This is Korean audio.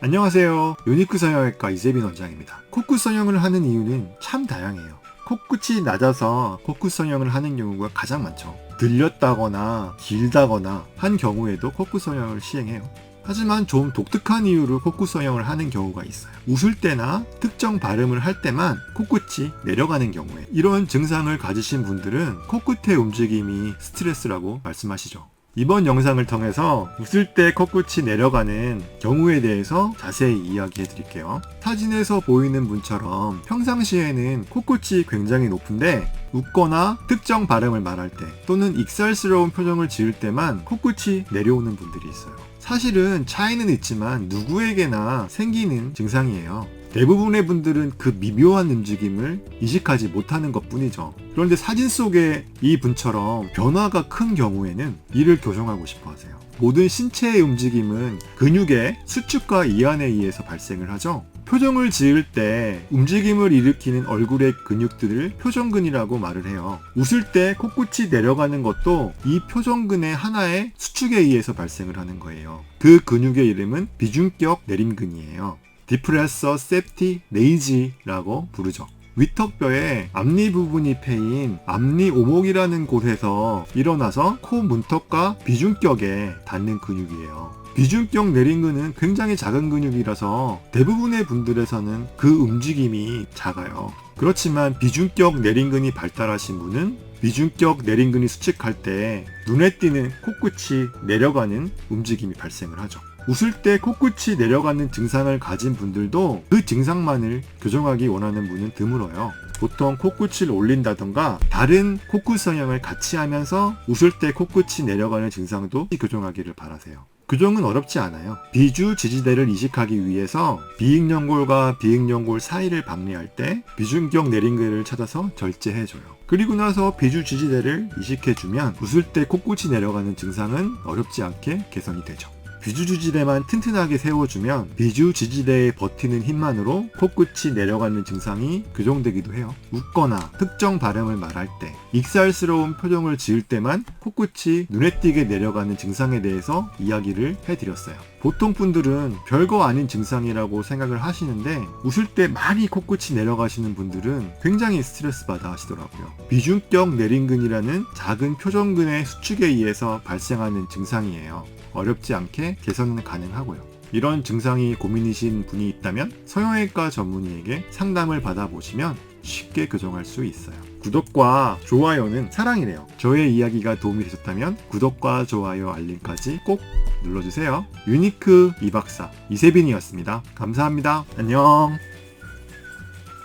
안녕하세요. 유니크 성형외과 이세빈 원장입니다. 코끝 성형을 하는 이유는 참 다양해요. 코끝이 낮아서 코끝 성형을 하는 경우가 가장 많죠. 들렸다거나 길다거나 한 경우에도 코끝 성형을 시행해요. 하지만 좀 독특한 이유로 코끝 성형을 하는 경우가 있어요. 웃을 때나 특정 발음을 할 때만 코끝이 내려가는 경우에 이런 증상을 가지신 분들은 코끝의 움직임이 스트레스라고 말씀하시죠. 이번 영상을 통해서 웃을 때 코끝이 내려가는 경우에 대해서 자세히 이야기해 드릴게요. 사진에서 보이는 분처럼 평상시에는 코끝이 굉장히 높은데 웃거나 특정 발음을 말할 때 또는 익살스러운 표정을 지을 때만 코끝이 내려오는 분들이 있어요. 사실은 차이는 있지만 누구에게나 생기는 증상이에요. 대부분의 분들은 그 미묘한 움직임을 이식하지 못하는 것 뿐이죠. 그런데 사진 속의 이 분처럼 변화가 큰 경우에는 이를 교정하고 싶어 하세요. 모든 신체의 움직임은 근육의 수축과 이완에 의해서 발생을 하죠. 표정을 지을 때 움직임을 일으키는 얼굴의 근육들을 표정근이라고 말을 해요. 웃을 때 코끝이 내려가는 것도 이 표정근의 하나의 수축에 의해서 발생을 하는 거예요. 그 근육의 이름은 비중격 내림근이에요. 디프레서 세프티 레이지라고 부르죠. 위턱뼈의 앞니 부분이 패인 앞니 오목이라는 곳에서 일어나서 코 문턱과 비중격에 닿는 근육이에요. 비중격 내림근은 굉장히 작은 근육이라서 대부분의 분들에서는 그 움직임이 작아요. 그렇지만 비중격 내림근이 발달하신 분은 비중격 내림근이 수축할 때 눈에 띄는 코끝이 내려가는 움직임이 발생을 하죠. 웃을 때 코끝이 내려가는 증상을 가진 분들도 그 증상만을 교정하기 원하는 분은 드물어요. 보통 코끝을 올린다던가 다른 코끝 성형을 같이 하면서 웃을 때 코끝이 내려가는 증상도 교정하기를 바라세요. 교정은 어렵지 않아요. 비주 지지대를 이식하기 위해서 비익연골과 비익연골 사이를 박리할 때 비중격 내림근을 찾아서 절제해줘요. 그리고 나서 비주 지지대를 이식해주면 웃을 때 코끝이 내려가는 증상은 어렵지 않게 개선이 되죠. 비주지지대만 튼튼하게 세워주면 비주지지대에 버티는 힘만으로 코끝이 내려가는 증상이 교정되기도 해요. 웃거나 특정 발음을 말할 때, 익살스러운 표정을 지을 때만 코끝이 눈에 띄게 내려가는 증상에 대해서 이야기를 해드렸어요. 보통 분들은 별거 아닌 증상이라고 생각을 하시는데 웃을 때 많이 코끝이 내려가시는 분들은 굉장히 스트레스 받아 하시더라고요. 비중격 내림근이라는 작은 표정근의 수축에 의해서 발생하는 증상이에요. 어렵지 않게 개선은 가능하고요. 이런 증상이 고민이신 분이 있다면 성형외과 전문의에게 상담을 받아보시면 쉽게 교정할 수 있어요. 구독과 좋아요는 사랑이래요. 저의 이야기가 도움이 되셨다면 구독과 좋아요 알림까지 꼭 눌러주세요. 유니크 이박사 이세빈이었습니다. 감사합니다. 안녕.